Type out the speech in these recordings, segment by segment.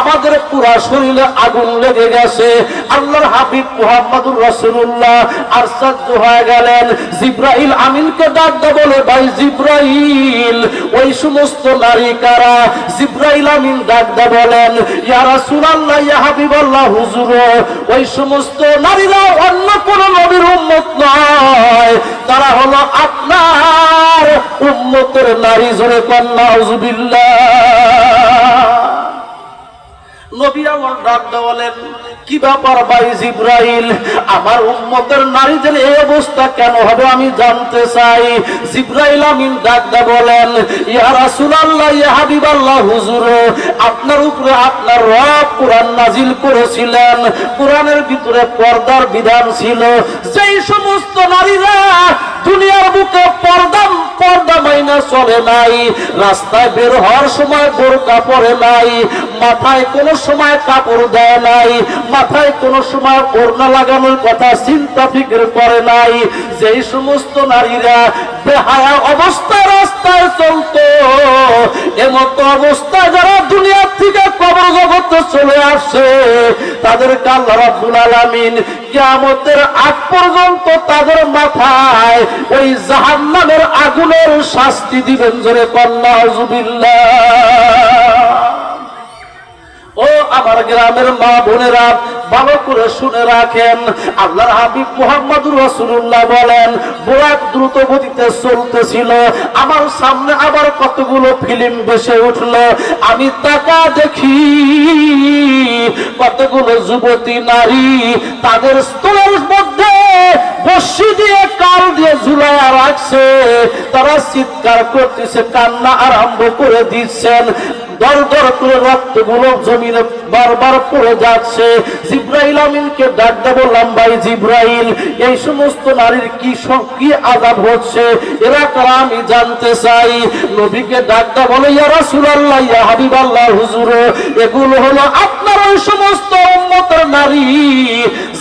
আমাদের পুরা শরীরে আগুন লেগে গেছে। আল্লাহর হাবিব মুহাম্মদুর রাসূলুল্লাহ আর সহ্য হয়ে গেলেন। জিব্রাইল আমিনকে ডাক দে বলে, ভাই জিব্রাইল, ওই সমস্ত নারী কারা? জিব্রাইল আমিন ডাক দে বলেন, ইয়া হুজুর, ওই সমস্ত নারীরা অন্য কোন নবীর উম্মত নয়। তারা হলো আপনার উম্মতের নারী, জোরে কন্যা হুজুবিল্লাহ। ডাক দেওয়া বলেন কি ব্যাপার ভাই জিব্রাইল? আমার উম্মতের নারীদের এই অবস্থা কেন হবে আমি জানতে চাই। জিব্রাইল আমিন ডাক দে বলেন, ইয়া রাসূলুল্লাহ, ইয়া হাবিবাল্লাহ, হুজুর, আপনার উপরে আপনার রব কোরআন নাজিল করেছিলেন। কোরআনের ভিতরে পর্দার বিধান ছিল, যেই সমস্ত নারীরা দুনিয়ার বুকে পর্দা পর্দা মাইনা চলে নাই। রাস্তায় বের হওয়ার সময় বোরকা পরে নাই। মাথায় কোনো সময় কাপড় দেয় নাই। মাথায় কোনো সময় ওড়না লাগানোর কথা চিন্তা ফিকির করে নাই। যেই সমস্ত নারীরা বেহায়া অবস্থায় রাস্তায় চলতো, এমতো অবস্থায় যারা দুনিয়ার থেকে কবর জগতে চলে আসে, তাদের আল্লাহ রাব্বুল আলামিন কিয়ামতের আগ পর্যন্ত তাদের মাথায় ওই জাহান্নামের আগুনের শাস্তি দিবেন জোরে কন্যা ও আমার গ্রামের মা বোনেরা, ভালো করে শুনে রাখেন। আল্লাহর হাবিব মুহাম্মদুর রাসূলুল্লাহ বলেন, বোরাক দ্রুত গতিতে চলতেছিল। আমার সামনে আবার কতগুলো ফিল্ম ভেসে উঠল। আমি তাকা দেখি, কতগুলো যুবতী নারী তাদের স্থলের মধ্যে বসি দিয়ে কাল দিয়ে ঝুলাইয়া রাখছে। তারা চিৎকার করতেছে, কান্না আরম্ভ করে দিচ্ছেন। দর দর করে রক্তগুলো জমিনে বারবার পড়ে যাচ্ছে। জিব্রাইল আমিনকে ডাকতে বললাম ভাই জিব্রাইল, এই সমস্ত নারীর কি কি আজাব হচ্ছে? এরা কারা আমি জানতে চাই। নবীকে ডাকতে বলে, ইয়া রাসূলুল্লাহ, ইয়া হাবিবাল্লাহ, হুজুর, এগুলো হলো আপনার ওই সমস্ত উম্মতের নারী।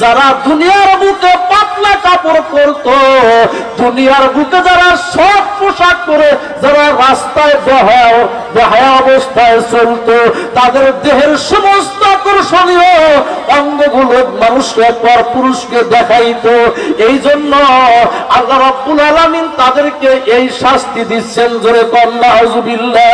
যারা দুনিয়ার বুকে পাতলা কাপড় পরতো, দুনিয়ার বুকে যারা সব পোশাক পরে যারা রাস্তায় দেহায় অবস্থায় চলতো, তাদের দেহের সমস্ত আকর্ষণীয় অঙ্গগুলো মানুষকে, পর পুরুষকে দেখাইত। এই জন্য আল্লাহ রাব্বুল আলামিন তাদেরকে এই শাস্তি দিচ্ছেন। জোরে কন্যা আউযুবিল্লাহ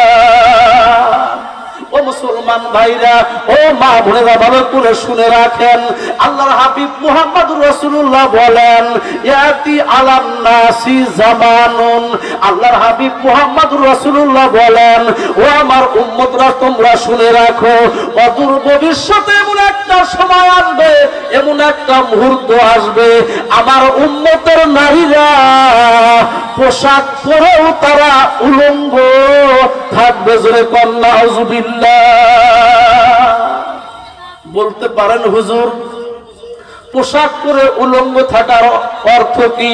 ও মুসলমান ভাইরা, ও মা বোনেরা, ভালো করে শুনে রাখেন। আল্লাহর হাবিব মুহাম্মদ রসুল্লাহ বলেন, ইয়াতি আলান নাসি জামানুন। আল্লাহর হাবিব মুহাম্মদ রসুল্লাহ বলেন, ও আমার উম্মতরা, তোমরা শুনে রাখো, অদূর ভবিষ্যতে এমন একটা সময় আসবে, এমন একটা মুহূর্ত আসবে। আমার উম্মতের নারীরা পোশাক পরেও তারা উলঙ্গ থাকবে, জোরে কন্যা হজুবিল্লা বলতে পারেন হুজুর, পোশাক পরে উলঙ্গ থাকার অর্থ কি?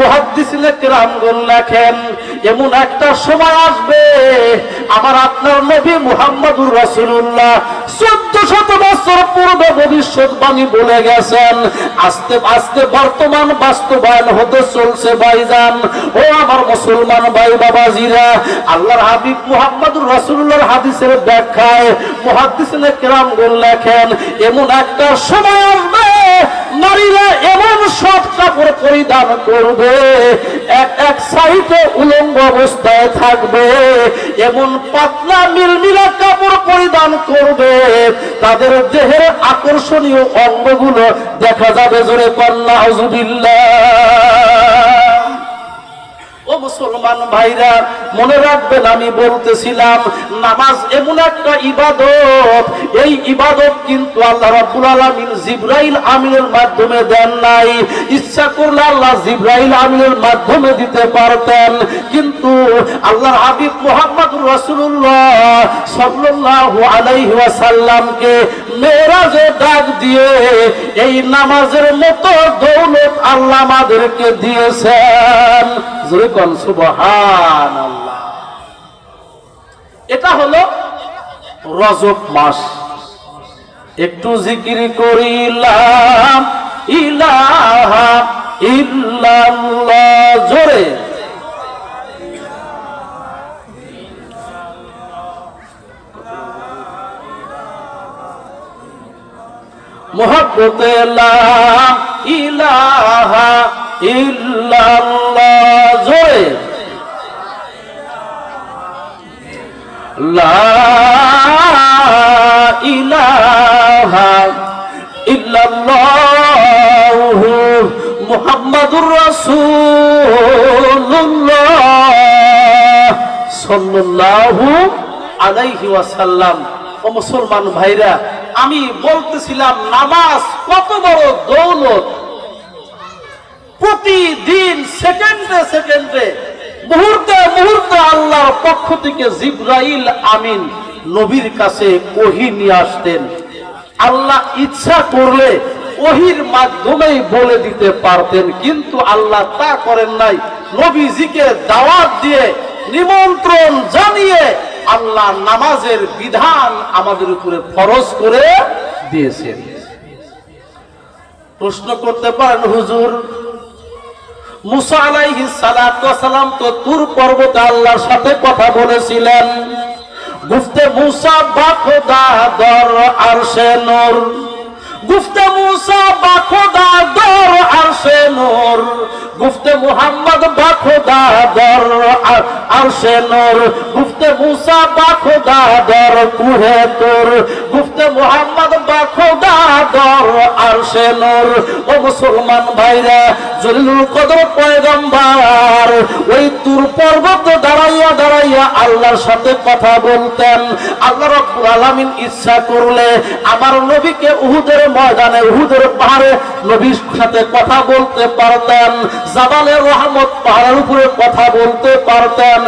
মহাদ্দিসিলে কেরামগণ লেখেন, এমন একটা সময় আসবে, আমার আপনার নবী মুহাম্মদুর রাসূলুল্লাহ বছর পূর্বে ভবিষ্যৎবাণী বলে গেছেন, আস্তে আস্তে বর্তমান বাস্তবায়ন হতে চলছে ভাইজান। ও আমার মুসলমান ভাই বাবাজিরা, আল্লাহর হাবিব মুহাম্মদুর রাসূলুল্লাহর হাদিসের ব্যাখ্যায় মুহাদ্দিসিনে কেরামগণ লেখেন, এমন একটা সময় আসবে নারীরা এমন সব কাপড় পরিধান করবে, এক এক সাইডে উলঙ্গ অবস্থায় থাকবে, এমন পাতলা মিলমিলা কাপড় পরিধান করবে। তাদের দেহের আকর্ষণীয় অঙ্গগুলো দেখা যাবে জোরে কন্যা হজুবিল্লাহ ও মুসলমান ভাইরা, মনে রাখবেন আমি বলতেছিলাম, নামাজ এমন একটা ইবাদত, এই ইবাদত কিন্তু আল্লাহ রাব্বুল আলামিন জিব্রাইল আমিনের মাধ্যমে দেন নাই। ইচ্ছা করলে আল্লাহ জিব্রাইল আমিনের মাধ্যমে দিতে পারতেন, কিন্তু আল্লাহর হাবিব মুহাম্মদুর রাসূলুল্লাহ সাল্লাল্লাহু আলাইহি ওয়াসাল্লামকে মেরাজে ডাক দিয়ে এই নামাজের মতো দৌলত আল্লাহ আমাদেরকে দিয়েছেন। জোরে কন সুবহান এটা হলো রজব মাস। একটু জিকির করি ইলাহা জোরে। মোহব্বতে ইলাহা ইল্লাল মুহাম্মাদুর আলাইহি ওয়াসাল্লাম। ও মুসলমান ভাইরা আমি বলতেছিলাম নামাজ কত বড় দৌলত। প্রতিদিন সেকেন্ডে মুহূর্তে মুহূর্তে আল্লাহর পক্ষ থেকে জিব্রাইল আমিন নবীর কাছে ওহি নিয়ে আসতেন। আল্লাহ ইচ্ছা করলে ওহির মাধ্যমেই বলে দিতে পারতেন, কিন্তু আল্লাহ তা করেন নাই। নবীজিকে দাওয়াত দিয়ে নিমন্ত্রণ জানিয়ে আল্লাহ নামাজের বিধান আমাদের উপরে ফরজ করে দিয়েছেন। প্রশ্ন করতে পারেন, হুজুর মুসা আলাইহিস সালাতু ওয়াসালাম তো তুর পর্বতে আল্লাহর সাথে কথা বলেছিলেন। গুফতে মুসা বা দর আরশে নূর। গুফতে মুসা দর আরশে নূর। গুফতে মুহাম্মদ দর আর- আরশে নূর। গুফতে মুসা দর কুহে তোর। মুহাম্মদ মুসলমান ভাইরা কদর পয়গম্বর, ওই তুর পর্বত দাঁড়াইয়া দাঁড়াইয়া আল্লাহর সাথে কথা বলতেন। আল্লাহ রাব্বুল আলামিন ইচ্ছা করলে আমার নবীকে উহুদের ময়দানে, উহুদের পাহাড়ে নবীর সাথে কথা বলতে পারতেন, জাবালের রহমত পাহাড়ের উপরে কথা বলতে পারতেন।